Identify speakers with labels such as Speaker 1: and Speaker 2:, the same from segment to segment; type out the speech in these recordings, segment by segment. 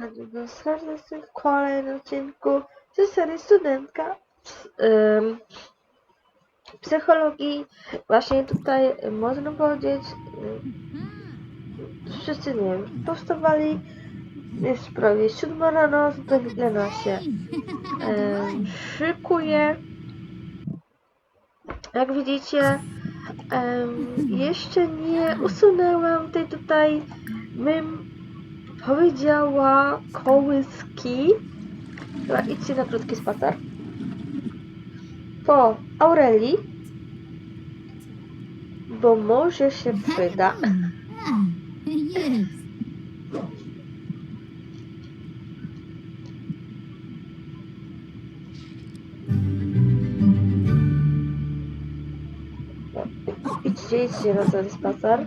Speaker 1: bardzo serdecznie w kolejnym odcinku ze serii Studentka Psychologii. Właśnie tutaj można powiedzieć, y, wszyscy nie wiem, powstawali jest prawie 7 rano, to Helena się ym, szykuje. Jak widzicie, jeszcze nie usunęłam tej tutaj, bym powiedziała, kołyski. Dobra, idźcie na krótki spacer. Po Aurelii, bo może się przyda.
Speaker 2: Yes.
Speaker 1: Idźcie, idźcie na ten spacer.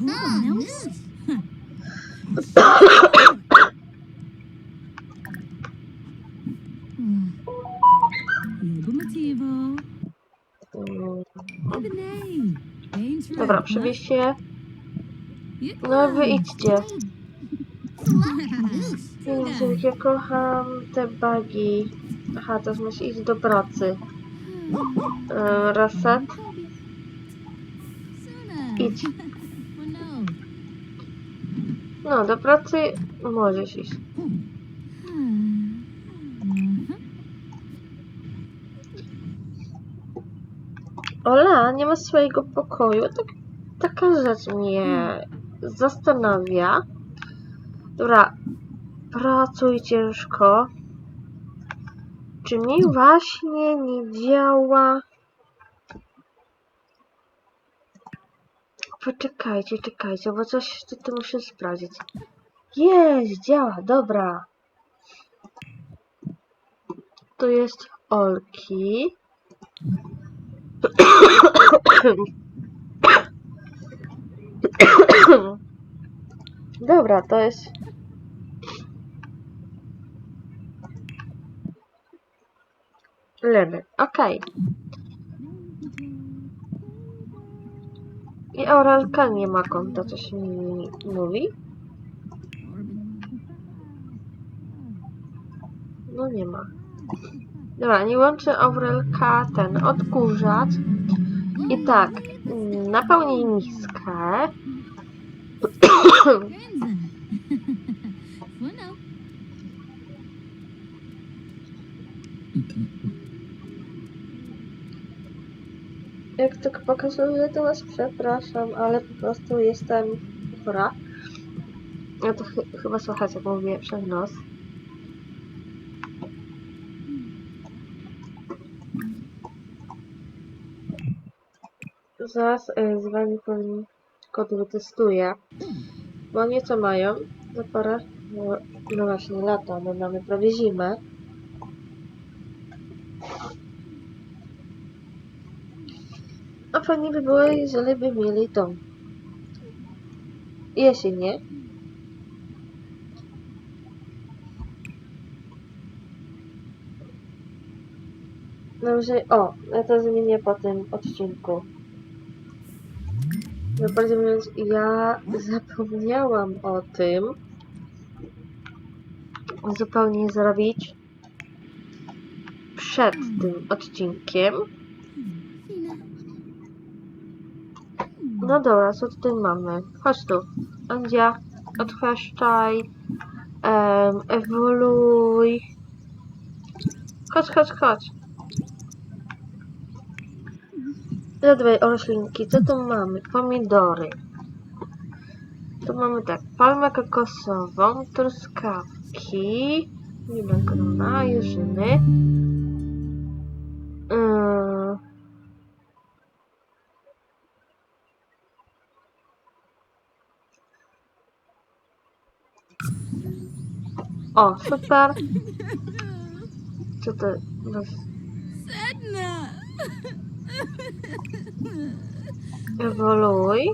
Speaker 2: Dangerous.
Speaker 1: Dobra, przywieźcie. No wy idźcie. Więc ja kocham te bagi. Aha, teraz musi iść do pracy. E, Reset. Idź. No, do pracy możesz iść. Ola, nie ma swojego pokoju. Tak, taka rzecz mnie zastanawia. Dobra, pracuj ciężko. Czy mi właśnie nie działa? Poczekajcie, czekajcie, bo coś tutaj muszę sprawdzić. Jest, działa, dobra. To jest Olki. Dobra, to jest. Leny, okej. I Aurelka nie ma konta, coś mi mówi. No nie ma. Dobra, nie łączy Aurelka ten odkurzacz. I tak, napełnij miskę. Jak tak pokazuję, to was przepraszam, ale po prostu jestem chora. Ja to ch chyba słychać, jak mówię przez nos. Zaraz y, z wami powiem kod wytestuję. Bo oni co mają? Za parę, no, no właśnie lata, my mamy prawie zimę. A fajnie by było, jeżeli by mieli tą jesień, nie? Dobrze, o, ja to zmienię po tym odcinku. Naprawdę mówiąc, ja zapomniałam o tym zupełnie zrobić przed tym odcinkiem. No dobra, co tutaj mamy? Chodź tu. Andzia, odchwaszczaj. Um, ewoluuj. Chodź, chodź, chodź. Zadbaj o roślinki. Co tu mamy? Pomidory. Tu mamy tak, palmę kokosową, truskawki, winogrona, jeżyny. Yy, O, super. Co to? Bez...
Speaker 2: Edna.
Speaker 1: Ewoluuj.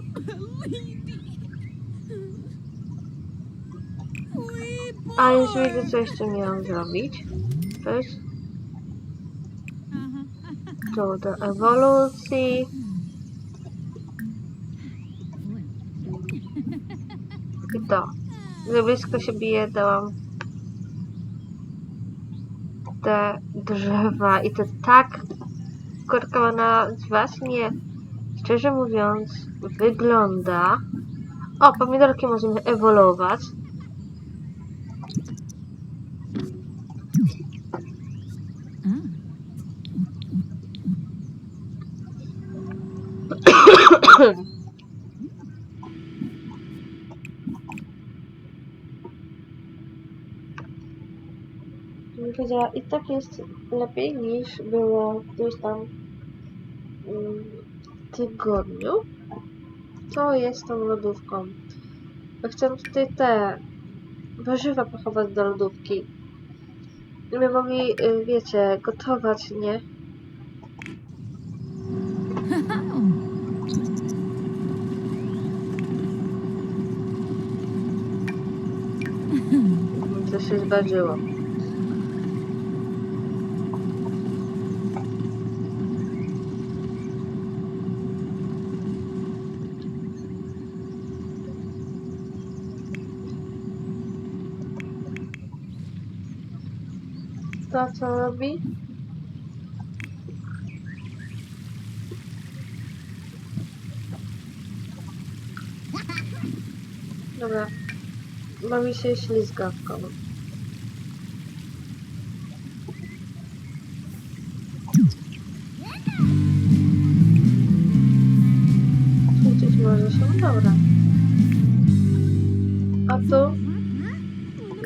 Speaker 2: Weedy.
Speaker 1: A już widzę, co jeszcze miałam zrobić. To jest tu do ewolucji. I to. Za blisko się bije, dałam te drzewa i to tak korkowana właśnie, szczerze mówiąc, wygląda. O, pomidorki możemy ewoluować.
Speaker 2: Ah.
Speaker 1: Powiedziała, i tak jest lepiej niż było w tam mm, tygodniu. Co jest tą lodówką? Ja chcę tutaj te warzywa pochować do lodówki. Żeby mogli, y, wiecie, gotować, nie? Się zdarzyło. To co robi? Dobra. Bawi się ślizgawką. Ćwiczyć może się? Dobra. A tu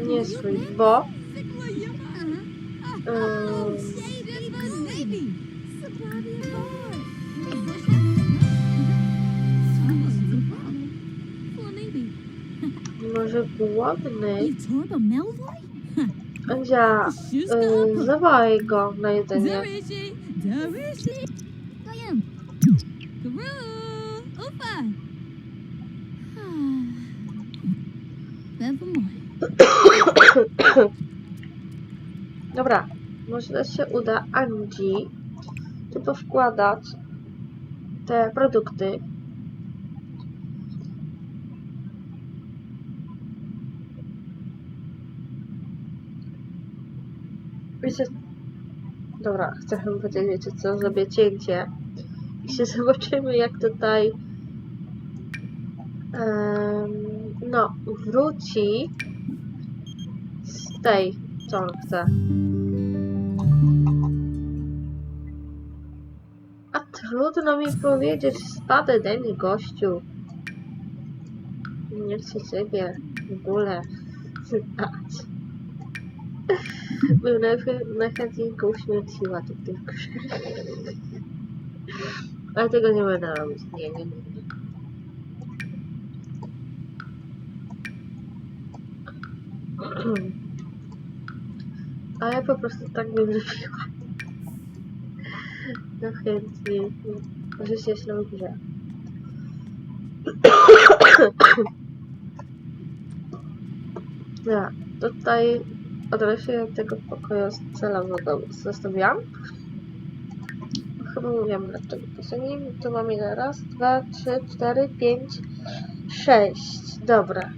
Speaker 1: nie swój, bo... Може плавний?
Speaker 2: Я е, завайка на єдині. Певно.
Speaker 1: Dobra, może się uda Andzi tu powkładać te produkty. Wiecie, dobra, chcę wam powiedzieć, co, zrobię cięcie i się zobaczymy jak tutaj em, no, wróci z tej, co on chce. A trudno mi powiedzieć, spadę daj mi gościu. Nie chcę ciebie w ogóle znać. Bym najchę- najchętniej go uśmierciła tu w tej grze. Ale tego nie będę robić. Nie, nie. nie. A ja po prostu tak bym zrobiła. No chętnie. Może się źle grze. Ja, tutaj adresie tego pokoju celowo zostawiłam. Chyba mówiłam dlaczego. Posunijmy. Tu mamy ile? raz, dwa, trzy, cztery, pięć, sześć. Dobra.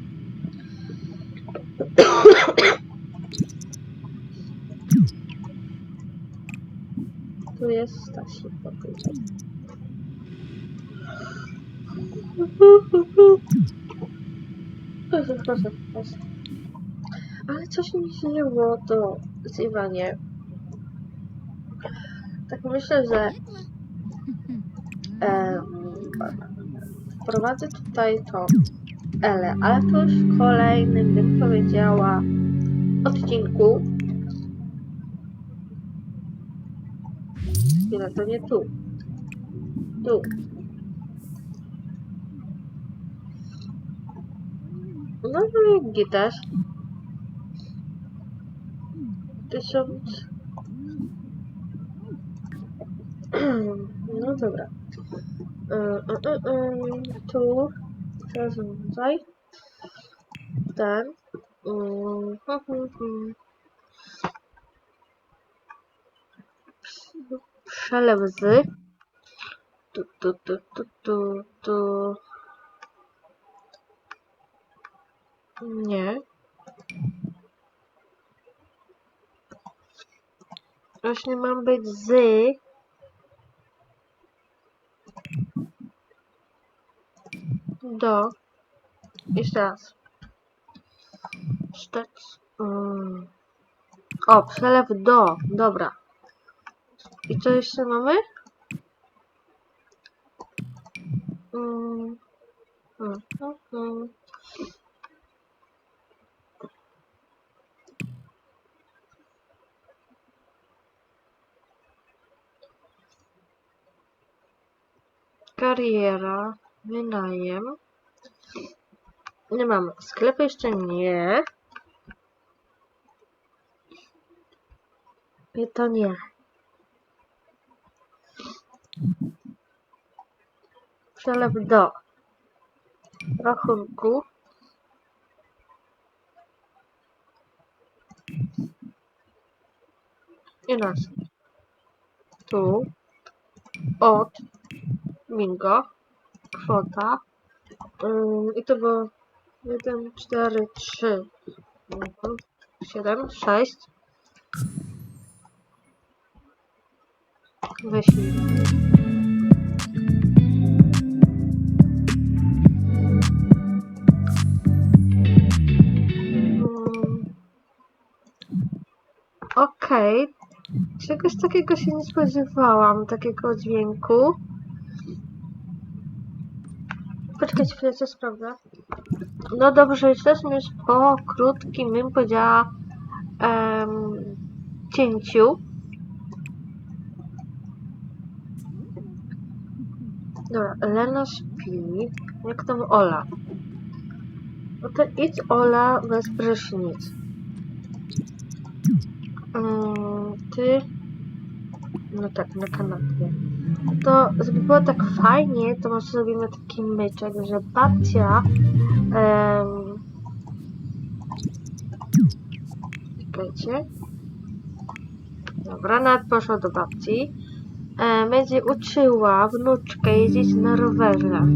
Speaker 1: Tu jest Stasi pokój. Proszę, proszę, proszę. Ale coś mi się nie było to zjebanie. Tak myślę, że em, wprowadzę tutaj to Ele, ale to już w kolejnym, bym powiedziała, odcinku. Chwila, to nie tu. Tu. No i też? Tysiąc. No dobra. E, e, e, e, tu. Teraz tutaj. Ten. Mm, Przelew z. Tu, tu, tu, tu, tu, tu. Nie. Właśnie mam być z. Do. Jeszcze raz. Wstecz. Mm. O, przelew do. Dobra. I co jeszcze mamy? Kariera, wynajem. Nie mamy. Sklep jeszcze nie. I to nie. Przelew do rachunku. I nas. Tu. Od. Bingo. Kwota. Ym, I to było 1, 4, 3, 7, 6. Wyślij. Mm. Okej. Czegoś takiego się nie spodziewałam, takiego dźwięku. Poczekajcie chwilę, co sprawdzę. No dobrze, jesteśmy już po krótkim, bym powiedziała, em, cięciu. Dobra, Elena śpi. Jak tam Ola? No to idź Ola bez prysznic. Mm, ty... No tak, na kanapie. To, żeby było tak fajnie, to może zrobimy taki myczek, że babcia... Um, czekajcie. Dobra, nawet poszła do babci. E, będzie uczyła wnuczkę jeździć na rowerze.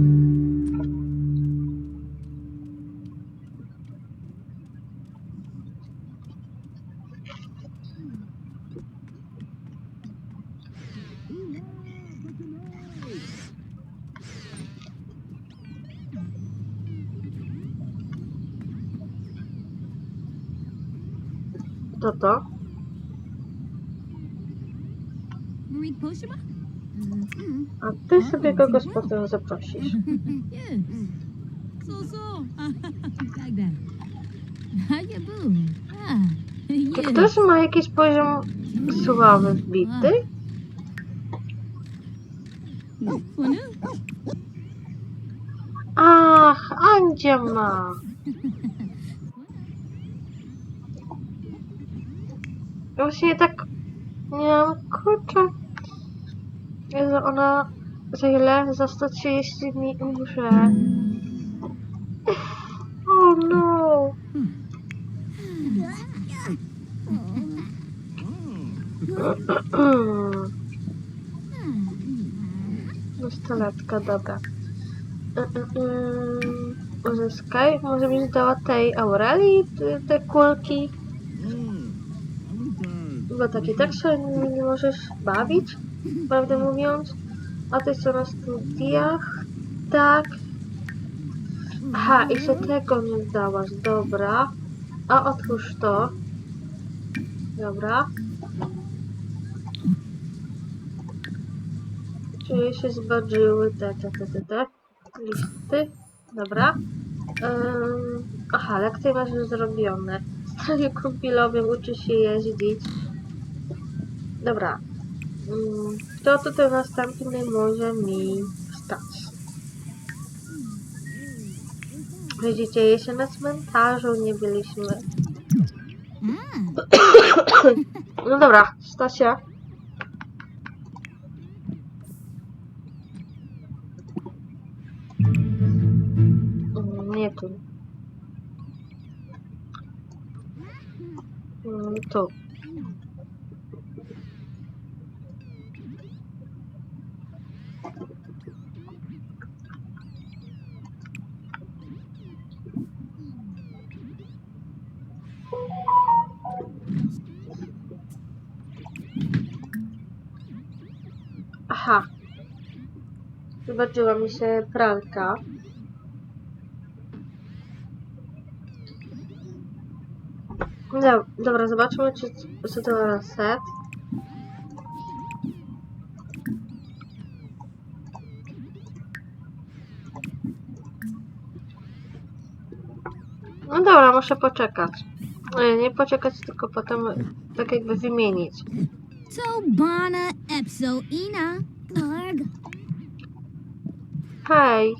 Speaker 1: To to. A ty sobie kogoś potem zaprosisz.
Speaker 2: yes. So so. like that. How you boo? Ah.
Speaker 1: Czy ktoś ma jakiś poziom sławy wbity?
Speaker 2: Wanu?
Speaker 1: Ach, Andzia ma. Właśnie tak miałam kurczę. Jezu, ona za ile? Za 130 dni umrze. Oh no. Nastolatka, dobra. Mm, mm, mm. Uzyskaj. Może byś dała tej Aurelii te, kulki? Bo tak i tak się nie możesz bawić, prawdę mówiąc. A ty co na studiach? Tak. Aha, i się tego nie dałaś, dobra. A otwórz to. Dobra. Czyli się zbadżyły te, te, te, te, te listy. Dobra. Ym, aha, lekcje masz już zrobione. Stanie kompilowym uczy się jeździć. Dobra. Kto tutaj następny może mi stać? Widzicie, jeszcze na cmentarzu nie byliśmy.
Speaker 2: Ah.
Speaker 1: No dobra, Stasia. Mm, Nie tu. Mm, tu. Aha. Zobaczyła mi się pralka. No, dobra, zobaczmy, czy co to reset. No dobra, muszę poczekać. Nie, nie poczekać, tylko potem tak jakby wymienić.
Speaker 2: To Bana Epso Ina. Larg.
Speaker 1: Hej!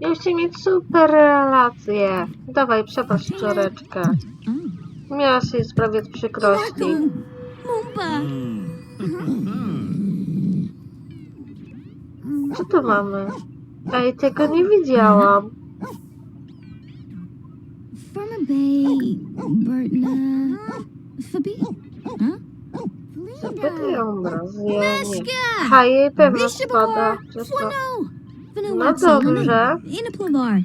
Speaker 1: Ja chcę mieć super relacje. Dawaj, przeproś córeczkę.
Speaker 2: Oh.
Speaker 1: Miałaś jej sprawiać przykrości.
Speaker 2: Mumba.
Speaker 1: Co tu mamy? Ej, tego nie widziałam.
Speaker 2: Bay. Bertna. Fabi. Huh?
Speaker 1: Zapytaj obrazy, ja nie. Ha, jej pewno spada.
Speaker 2: Wano. Vanu
Speaker 1: No dobrze.
Speaker 2: Ina Plavar.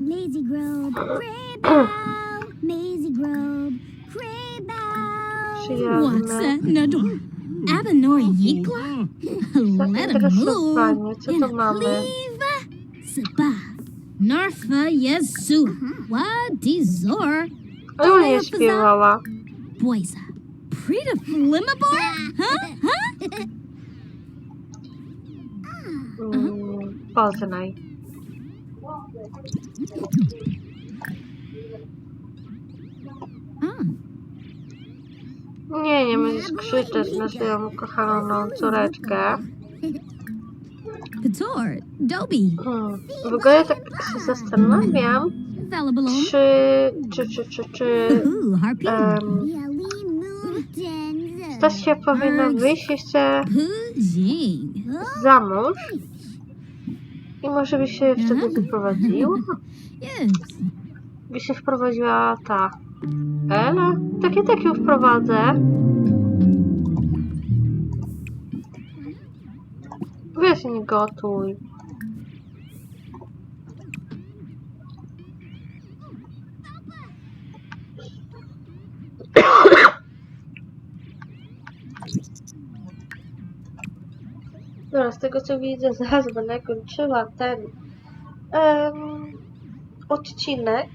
Speaker 3: Lazy Grove, Crabbow, Maisie Grove,
Speaker 2: that? No door. Abenor Yikla? Let him move.
Speaker 1: Zainteresowanie, co tu mamy?
Speaker 2: Narfa Yesu. Wa
Speaker 1: Dizor. Umiesz śpiewała.
Speaker 2: Boyza. Uh, Prita Flimabor? Huh? Huh?
Speaker 1: Mm, Poznaj. Nie, nie możesz krzyczeć na swoją ukochaną córeczkę.
Speaker 2: Dobie.
Speaker 1: Hmm. W ogóle tak się zastanawiam, czy, czy, czy, czy, czy
Speaker 3: and
Speaker 1: Stasia powinna wyjść jeszcze za mąż i może by się wtedy wyprowadziła? By się wprowadziła ta Ela? Tak, ja tak ją wprowadzę. Weź nie gotuj. Dobra, z tego co widzę, zaraz będę kończyła ten em, odcinek.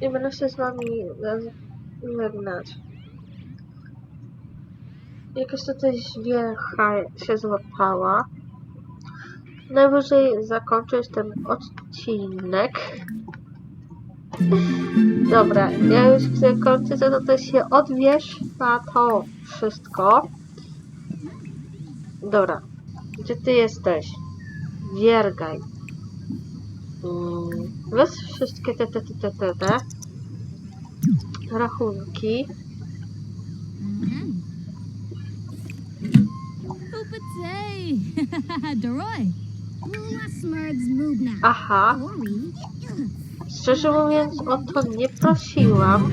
Speaker 1: I będę się z wami żegnać. Jakaś tutaj wiecha się złapała. Najwyżej zakończyć ten odcinek. Dobra, ja już chcę kończyć, a to też się odwiesz na to wszystko. Dobra, gdzie ty jesteś? Wiergaj. Mm, Weź wszystkie te, te, te, te, te, te rachunki. Aha, szczerze mówiąc o to nie prosiłam.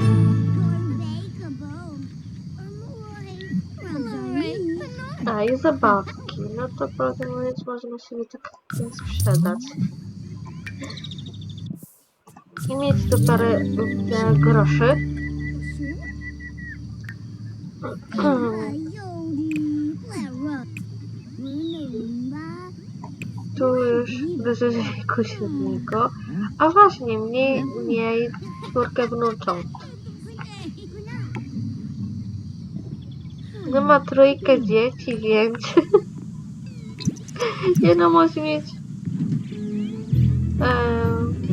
Speaker 1: A i zabawki. No to prawdę mówiąc możemy sobie tak sprzedać. I mieć tu parę groszy. Tu już wyżywiku średniego. A właśnie, mniej, mniej czwórkę wnuczą. No ma trójkę dzieci, więc... Jedno może mieć...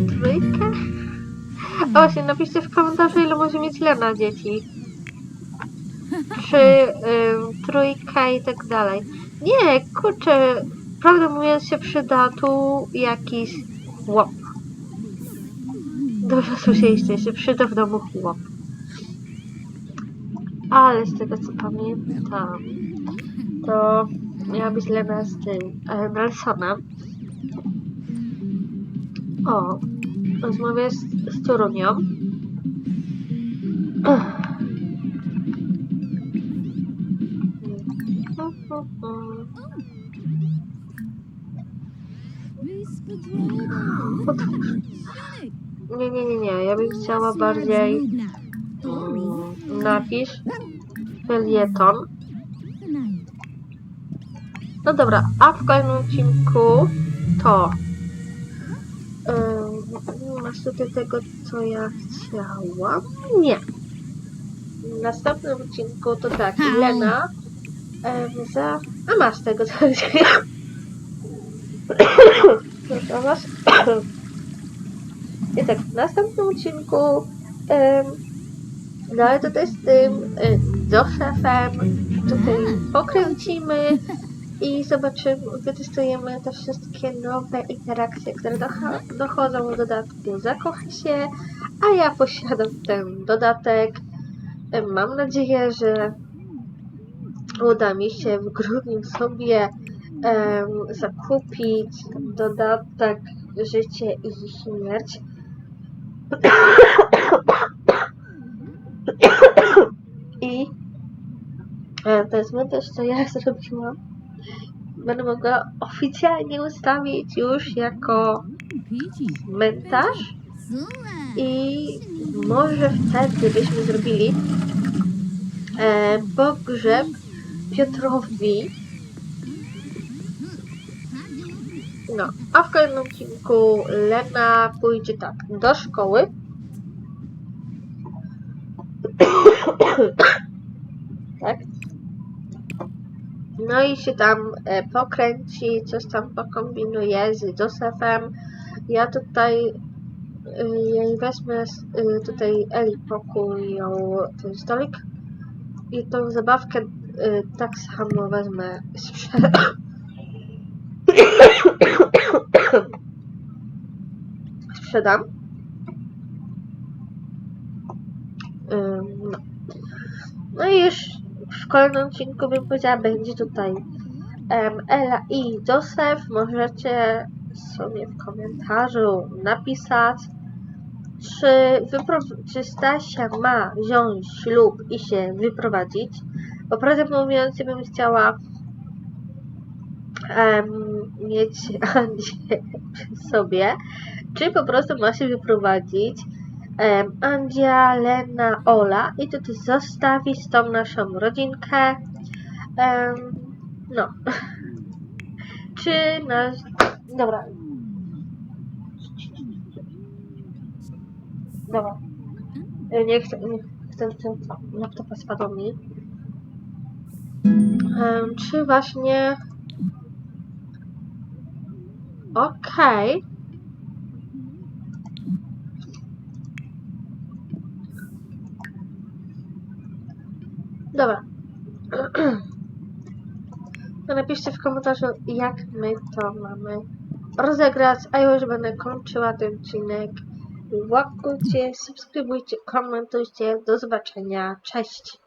Speaker 1: trójkę? A właśnie, napiszcie w komentarzu, ile może mieć Lena dzieci. Czy em, trójka i tak dalej. Nie, kurczę, prawdę mówiąc się przyda tu jakiś chłop. Dobrze słyszeliście, się przyda w domu chłop. Ale z tego co pamiętam, to miała być Lena z tym e, Nelsonem. O, rozmawiam z, z Torunią. Nie, nie, nie, nie. Ja bym chciała bardziej mm, napisz felieton. No dobra, a w kolejnym odcinku to Ym, masz tutaj tego, co ja chciałam? Nie. W następnym odcinku to tak. Lena za... A masz tego, co ja chciałam. Proszę was. I tak, w następnym odcinku ym, no ale tutaj z tym y, Joszefem tutaj pokręcimy i zobaczymy, wytestujemy te wszystkie nowe interakcje, które dochodzą do dodatku Zakocha się, a ja posiadam ten dodatek. Mam nadzieję, że uda mi się w grudniu sobie em, zakupić dodatek Życie i Śmierć. I to jest też, co ja zrobiłam będę mogła oficjalnie ustawić już jako mentarz i może wtedy byśmy zrobili e, pogrzeb Piotrowi. No, a w kolejnym odcinku Lena pójdzie tak do szkoły. tak. No i się tam e, pokręci, coś tam pokombinuje z Josephem. Ja tutaj e, jej wezmę e, tutaj Eli pokój ją ten stolik i tą zabawkę e, tak samo wezmę No. no i już w kolejnym odcinku bym powiedziała, będzie tutaj Ela i Joseph. Możecie sobie w komentarzu napisać, czy, czy Stasia ma wziąć ślub i się wyprowadzić. Bo prawdę mówiąc, ja bym chciała em, mieć Andzię przy sobie, czy po prostu ma się wyprowadzić em, Andzia, Lena, Ola i tutaj zostawić tą naszą rodzinkę. Em, no. czy nasz... Dobra. Dobra. E, Nie chcę, chcę? Laptopa spadł mi. Em, czy właśnie... Okej. Dobra. To napiszcie w komentarzu, jak my to mamy rozegrać, a ja już będę kończyła ten odcinek. Łapkujcie, subskrybujcie, komentujcie. Do zobaczenia. Cześć!